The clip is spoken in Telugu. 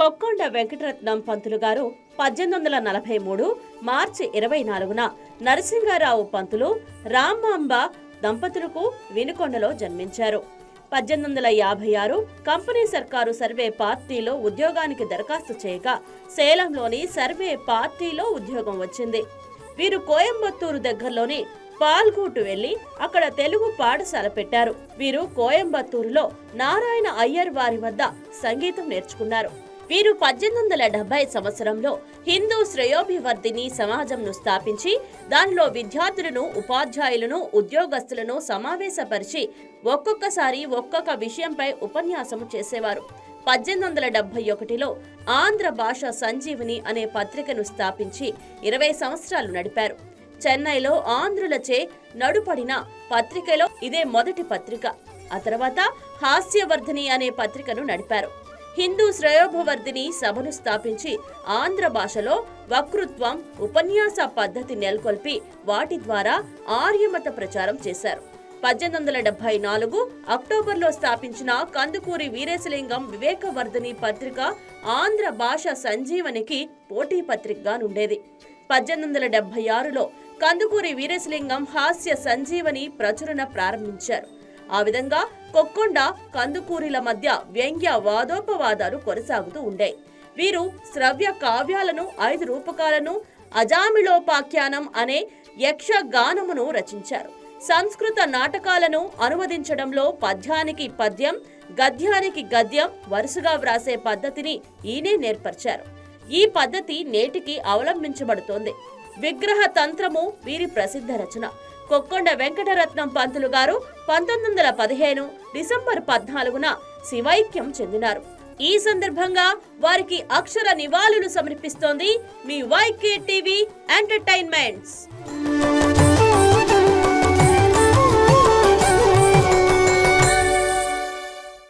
కొక్కొండ వెంకటరత్నం పంతులు గారు పద్దెనిమిది వందల నలభై మూడు మార్చి ఇరవై నాలుగున నరసింహారావు పంతులు రామాంబ దంపతులకు వినుకొండలో జన్మించారు. పద్దెనిమిది వందల యాభై ఆరు కంపెనీ సర్కారు సర్వే పార్టీలో ఉద్యోగానికి దరఖాస్తు చేయగా సేలంలోని సర్వే పార్టీలో ఉద్యోగం వచ్చింది. వీరు కోయంబత్తూరు దగ్గరలోని పాల్గూటు వెళ్ళి అక్కడ తెలుగు పాఠశాల పెట్టారు. వీరు కోయంబత్తూరులో నారాయణ అయ్యర్ వారి వద్ద సంగీతం నేర్చుకున్నారు. వీరు పద్దెనిమిది వందల డెబ్బై సంవత్సరంలో హిందూ శ్రేయోభివర్ధిని సమాజంను స్థాపించి దానిలో విద్యార్థులను ఉపాధ్యాయులను ఉద్యోగస్తులను సమావేశపరిచి ఒక్కొక్కసారి ఒక్కొక్క విషయంపై ఉపన్యాసము చేసేవారు. పద్దెనిమిది వందల డెబ్బై ఒకటిలో ఆంధ్ర భాష సంజీవిని అనే పత్రికను స్థాపించి ఇరవై సంవత్సరాలు నడిపారు. చెన్నైలో ఆంధ్రులచే నడుపడిన పత్రికలో ఇదే మొదటి పత్రిక. ఆ తర్వాత హాస్యవర్ధిని అనే పత్రికను నడిపారు. హిందూ శ్రేయోభవర్ధిని సభను స్థాపించి ఆంధ్ర భాషలో వక్తృత్వం ఉపన్యాస పద్ధతి నెలకొల్పి వాటి ద్వారా ఆర్యమత ప్రచారం చేశారు. పద్దెనిమిది వందల డెబ్బై నాలుగు అక్టోబర్లో స్థాపించిన కందుకూరి వీరేశలింగం వివేకవర్ధిని పత్రిక ఆంధ్ర భాష సంజీవనికి పోటీ పత్రికగా నుండేది. పద్దెనిమిది వందల డెబ్బై ఆరులో కందుకూరి వీరేశలింగం హాస్య సంజీవని ప్రచురణ ప్రారంభించారు. ఆ విధంగా కొక్కొండ కందుకూరిల మధ్య వ్యంగ్య వాదోపవాదాలు కొనసాగుతూ ఉండే. వీరు శ్రవ్య కావ్యాలను ఐదు రూపకాలను అజామిలోపాఖ్యానం అనే యక్షగానమును రచించారు. సంస్కృత నాటకాలను అనువదించడంలో పద్యానికి పద్యం గద్యానికి గద్యం వరుసగా వ్రాసే పద్ధతిని ఈయనే నేర్పరిచారు. ఈ పద్ధతి నేటికి అవలంబించబడుతోంది. విగ్రహ తంత్రము వీరి ప్రసిద్ధ రచన. కొక్కొండ వెంకటరత్నం పంతులు గారు పంతొమ్మిది వందల పదిహేను డిసెంబర్ పద్నాలుగున శివైక్యం చెందినారు. ఈ సందర్భంగా వారికి అక్షర నివాళులు సమర్పిస్తోంది మీ వైకే టీవీ ఎంటర్టైన్మెంట్స్.